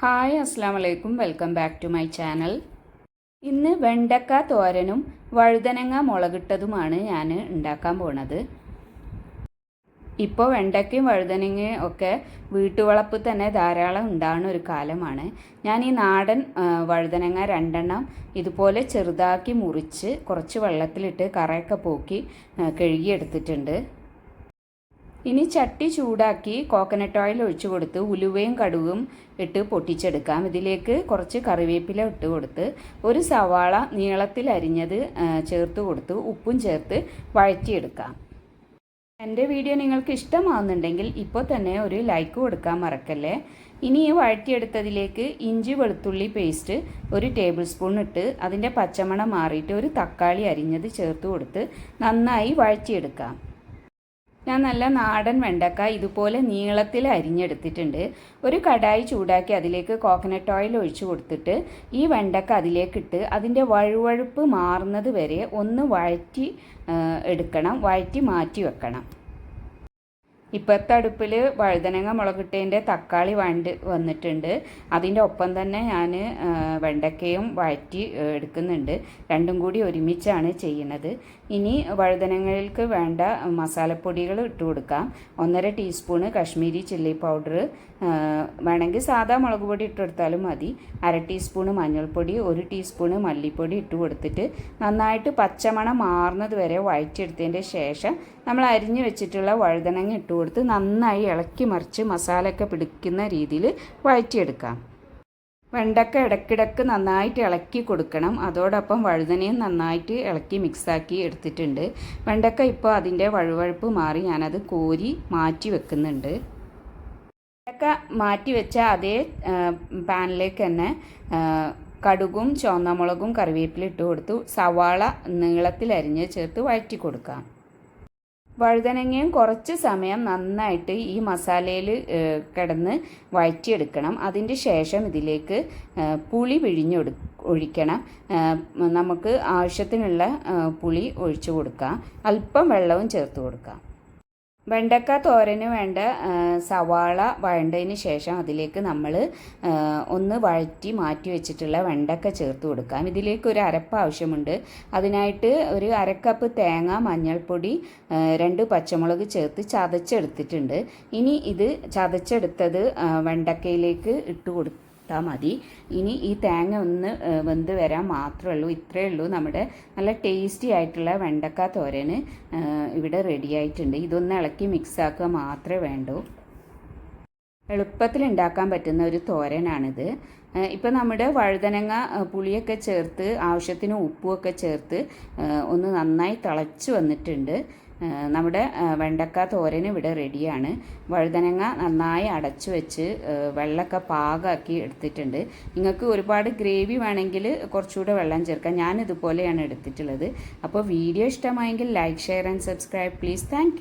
Hi അസ്സാം വലൈക്കും welcome back to my channel. ഇന്ന് വെണ്ടക്ക തോരനും വഴുതനങ്ങ മുളകിട്ടതുമാണ് ഞാൻ ഉണ്ടാക്കാൻ പോണത്. ഇപ്പോൾ വെണ്ടയ്ക്കയും വഴുതനങ്ങയും ഒക്കെ വീട്ടുവളപ്പിൽ തന്നെ ധാരാളം ഉണ്ടാകുന്ന ഒരു കാലമാണ്. ഞാൻ ഈ നാടൻ വഴുതനങ്ങ രണ്ടെണ്ണം ഇതുപോലെ ചെറുതാക്കി മുറിച്ച് കുറച്ച് വെള്ളത്തിലിട്ട് കറയൊക്കെ പോക്കി കഴുകിയെടുത്തിട്ടുണ്ട്. ഇനി ചട്ടി ചൂടാക്കി കോക്കനട്ട് ഓയിൽ ഒഴിച്ചു കൊടുത്ത് ഉലുവയും കടുകും ഇട്ട് പൊട്ടിച്ചെടുക്കാം. ഇതിലേക്ക് കുറച്ച് കറിവേപ്പില ഇട്ട് കൊടുത്ത് ഒരു സവാള നീളത്തിൽ അരിഞ്ഞത് ചേർത്ത് കൊടുത്ത് ഉപ്പും ചേർത്ത് വഴറ്റിയെടുക്കാം. എന്റെ വീഡിയോ നിങ്ങൾക്ക് ഇഷ്ടമാവുന്നുണ്ടെങ്കിൽ ഇപ്പോൾ തന്നെ ഒരു ലൈക്ക് കൊടുക്കാൻ മറക്കല്ലേ? ഇനി ഈ വഴറ്റിയെടുത്തതിലേക്ക് ഇഞ്ചി വെളുത്തുള്ളി പേസ്റ്റ് ഒരു ടേബിൾ സ്പൂൺ ഇട്ട് അതിന്റെ പച്ചമണം മാറിയിട്ട് ഒരു തക്കാളി അരിഞ്ഞത് ചേർത്ത് കൊടുത്ത് നന്നായി വഴറ്റിയെടുക്കാം. ഞാൻ നല്ല നാടൻ വെണ്ടക്ക ഇതുപോലെ നീളത്തിൽ അരിഞ്ഞെടുത്തിട്ടുണ്ട്. ഒരു കടായി ചൂടാക്കി അതിലേക്ക് കോക്കനട്ട് ഓയിൽ ഒഴിച്ചു കൊടുത്തിട്ട് ഈ വെണ്ടക്ക അതിലേക്കിട്ട് അതിന്റെ വഴുവഴുപ്പ് മാറുന്നത് വരെ ഒന്ന് വഴറ്റി എടുക്കണം. വഴറ്റി മാറ്റി വെക്കണം. ഇപ്പോഴത്തെ അടുപ്പിൽ വഴുതനങ്ങ മുളകിട്ടതിന്റെ തക്കാളി വണ്ട് വന്നിട്ടുണ്ട്. അതിന്റെ ഒപ്പം തന്നെ ഞാൻ വെണ്ടക്കയും വഴറ്റി എടുക്കുന്നുണ്ട്. രണ്ടും കൂടി ഒരുമിച്ചാണ് ചെയ്യുന്നത്. ഇനി വഴുതനങ്ങൾക്ക് വേണ്ട മസാലപ്പൊടികൾ ഇട്ട് കൊടുക്കാം. ഒന്നര ടീസ്പൂണ് കാശ്മീരി ചില്ലി പൗഡർ വേണമെങ്കിൽ സാധാ മുളക് പൊടി ഇട്ട് കൊടുത്താലും മതി. അര ടീസ്പൂണ് മഞ്ഞൾപ്പൊടി ഒരു ടീസ്പൂണ് മല്ലിപ്പൊടി ഇട്ട് കൊടുത്തിട്ട് നന്നായിട്ട് പച്ചമണം മാറുന്നത് വരെ വഴറ്റിയെടുത്തതിന്റെ ശേഷം നമ്മൾ അരിഞ്ഞു വെച്ചിട്ടുള്ള വഴുതനങ്ങ ഇട്ട് കൊടുത്ത് നന്നായി ഇളക്കി മറിച്ച് മസാലയൊക്കെ പിടിക്കുന്ന രീതിയിൽ വഴറ്റിയെടുക്കാം. വെണ്ടക്ക ഇടയ്ക്കിടയ്ക്ക് നന്നായിട്ട് ഇളക്കി കൊടുക്കണം. അതോടൊപ്പം വഴുതനയും നന്നായിട്ട് ഇളക്കി മിക്സാക്കി എടുത്തിട്ടുണ്ട്. വെണ്ടക്ക ഇപ്പോൾ അതിന്റെ വഴുവഴുപ്പ് മാറി ഞാനത് കോരി മാറ്റി വെക്കുന്നുണ്ട്. വെണ്ടക്ക മാറ്റി വെച്ച അതേ പാനിലേക്ക് തന്നെ കടുകും ചുവന്നമുളകും കറിവേപ്പില ഇട്ട് കൊടുത്തു. സവാള നീളത്തിൽ അരിഞ്ഞ് ചേർത്ത് വഴറ്റി കൊടുക്കാം. വഴുതനങ്ങയും കുറച്ച് സമയം നന്നായിട്ട് ഈ മസാലയിൽ കിടന്ന് വഴറ്റിയെടുക്കണം അതിന്റെ ശേഷം ഇതിലേക്ക് പുളി പിഴിഞ്ഞൊടു ഒഴിക്കണം. നമുക്ക് ആവശ്യത്തിനുള്ള പുളി ഒഴിച്ചു കൊടുക്കാം. അല്പം വെള്ളവും ചേർത്ത് കൊടുക്കാം. വെണ്ടക്ക തോരന് വേണ്ട സവാള വഴണ്ടതിന് ശേഷം അതിലേക്ക് നമ്മൾ ഒന്ന് വഴറ്റി മാറ്റി വെച്ചിട്ടുള്ള വെണ്ടക്ക ചേർത്ത് കൊടുക്കാം. ഇതിലേക്ക് ഒരു അരപ്പ് ആവശ്യമുണ്ട്. അതിനായിട്ട് ഒരു അരക്കപ്പ് തേങ്ങ മഞ്ഞൾപ്പൊടി രണ്ട് പച്ചമുളക് ചേർത്ത് ചതച്ചെടുത്തിട്ടുണ്ട്. ഇനി ഇത് ചതച്ചെടുത്തത് വെണ്ടക്കയിലേക്ക് ഇട്ട് കൊടുത്ത് ഇട്ടാൽ മതി. ഇനി ഈ തേങ്ങ ഒന്ന് വെന്ത് വരാൻ മാത്രമേ ഉള്ളൂ. ഇത്രയേ ഉള്ളൂ. നമ്മുടെ നല്ല ടേസ്റ്റി ആയിട്ടുള്ള വെണ്ടക്ക തോരന് ഇവിടെ റെഡി ആയിട്ടുണ്ട്. ഇതൊന്ന് ഇളക്കി മിക്സ് ആക്കുക മാത്രമേ വേണ്ടൂ. എളുപ്പത്തിൽ ഉണ്ടാക്കാൻ പറ്റുന്ന ഒരു തോരനാണിത്. ഇപ്പം നമ്മുടെ വഴുതനങ്ങ പുളിയൊക്കെ ചേർത്ത് ആവശ്യത്തിന് ഉപ്പുമൊക്കെ ചേർത്ത് ഒന്ന് നന്നായി തിളച്ച് വന്നിട്ടുണ്ട്. നമ്മുടെ വെണ്ടക്ക തോരൻ ഇവിടെ റെഡിയാണ്. വഴുതനങ്ങ നന്നായി അടച്ചു വെച്ച് വെള്ളമൊക്കെ പാകമാക്കി എടുത്തിട്ടുണ്ട്. നിങ്ങൾക്ക് ഒരുപാട് ഗ്രേവി വേണമെങ്കിൽ കുറച്ചുകൂടെ വെള്ളം ചേർക്കാം. ഞാൻ ഇതുപോലെയാണ് എടുത്തിട്ടുള്ളത്. അപ്പോൾ വീഡിയോ ഇഷ്ടമായെങ്കിൽ like share and subscribe. Please thank